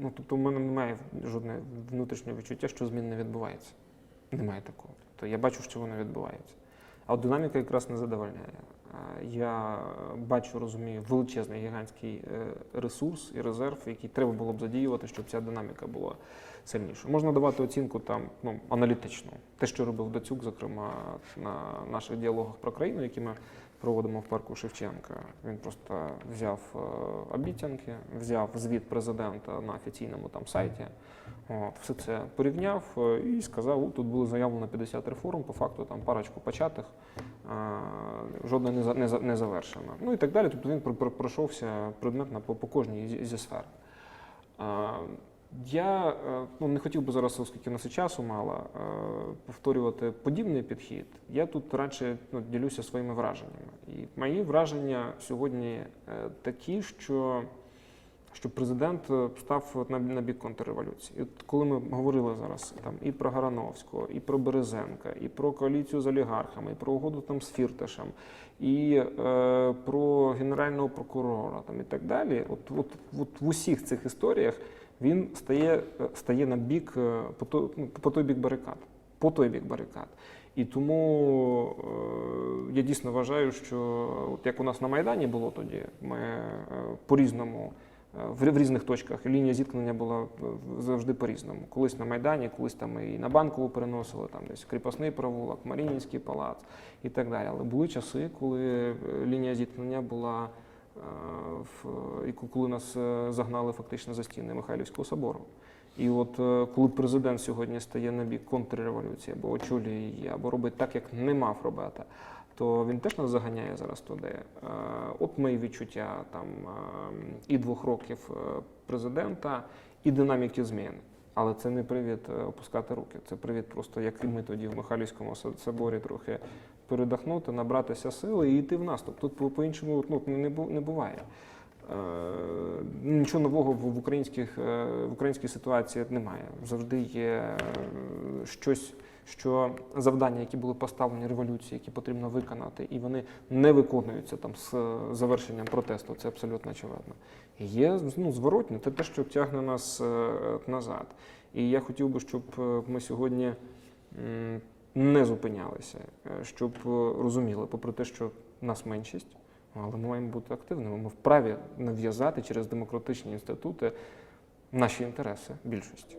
Ну, тобто, у мене немає жодного внутрішнього відчуття, що змін не відбувається. Немає такого. Тобто я бачу, що воно відбувається. А от динаміка якраз не задовольняє. Я бачу, розумію, величезний гігантський е, ресурс і резерв, який треба було б задіювати, щоб ця динаміка була сильнішою. Можна давати оцінку там ну, аналітичну. Те, що робив Дацюк, зокрема, на наших діалогах про країну, які ми проводимо в парку Шевченка. Він просто взяв е, обіцянки, взяв звіт президента на офіційному там сайті. От, все це порівняв е, і сказав, «О, тут було заявлено 50 реформ, по факту там парочку початих, жодна не, не, завершена. Ну і так далі. Тобто він про- про- пройшовся предметно по, кожній зі сфер. Я е, ну, не хотів би зараз, оскільки нас і часу мало, е, повторювати подібний підхід. Я тут радше ну, ділюся своїми враженнями. І мої враження сьогодні е, такі, що, що президент е, став на, на бік контрреволюції. І от коли ми говорили зараз там, і про Гарановського, і про Березенка, і про коаліцію з олігархами, і про угоду там, з Фірташем, і е, про генерального прокурора там, і так далі, от, от, от в усіх цих історіях він стає, е, стає на бік е, по той, ну, по той бік барикад. По той бік барикад. І тому е, я дійсно вважаю, що от як у нас на Майдані було тоді, ми е, по-різному. Е, В різних точках лінія зіткнення була е, завжди по-різному. Колись на Майдані, колись там і на банкову переносили, там десь кріпосний провулок, Маріїнський палац і так далі. Але були часи, коли е, лінія зіткнення була в і коли нас загнали фактично за стіни Михайлівського собору. І от коли президент сьогодні стає на бік контрреволюції, або очолює її, або робить так, як не мав робити, то він теж нас заганяє зараз туди. Е, От мої відчуття там е, і двох років е, президента, і динаміки змін. Але це не привід опускати руки. Це привід просто, як і ми тоді в Михайлівському со- соборі трохи передихнути, набратися сили і йти в наступ. Тут по- по-іншому ну, не, буває. Нічого нового в українських в українській ситуації немає. Завжди є щось, що завдання, які були поставлені революції, які потрібно виконати, і вони не виконуються там з е, завершенням протесту. Це абсолютно очевидно. Є ну, зворотне, це те, що тягне нас е, назад. І я хотів би, щоб е, ми сьогодні не зупинялися, щоб розуміли, попри те, що нас меншість. Але ми маємо бути активними. Ми вправі нав'язати через демократичні інститути наші інтереси більшості.